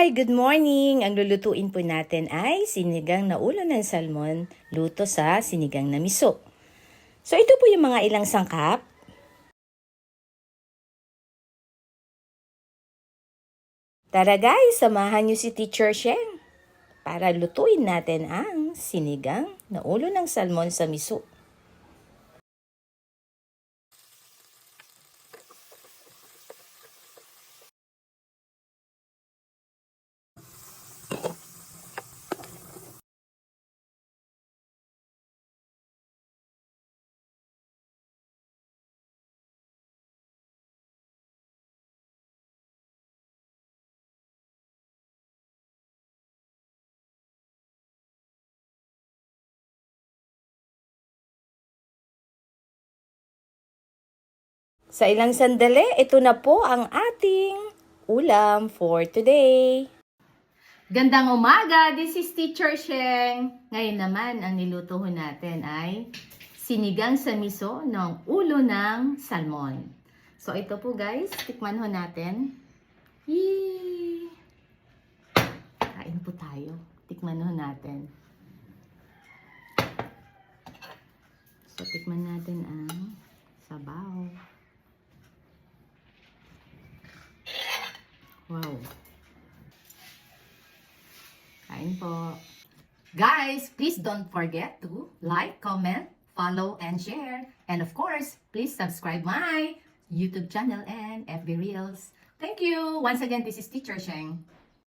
Hi! Good morning! Ang lulutuin po natin ay sinigang na ulo ng salmon, luto sa sinigang na miso. So ito po yung mga ilang sangkap. Tara guys, samahan niyo si Teacher Sheng para lutuin natin ang sinigang na ulo ng salmon sa miso. Sa ilang sandali, ito na po ang ating ulam for today. Gandang umaga! This is Teacher Sheng. Ngayon naman, ang niluto ho natin ay sinigang sa miso ng ulo ng salmon. So ito po guys, tikman ho natin. Yee! Kain po tayo. Tikman ho natin. So tikman natin ang sabaw. Wow. Kain po. Guys, please don't forget to like, comment, follow, and share. And of course, please subscribe my YouTube channel and FB Reels. Thank you. Once again, this is Teacher Sheng.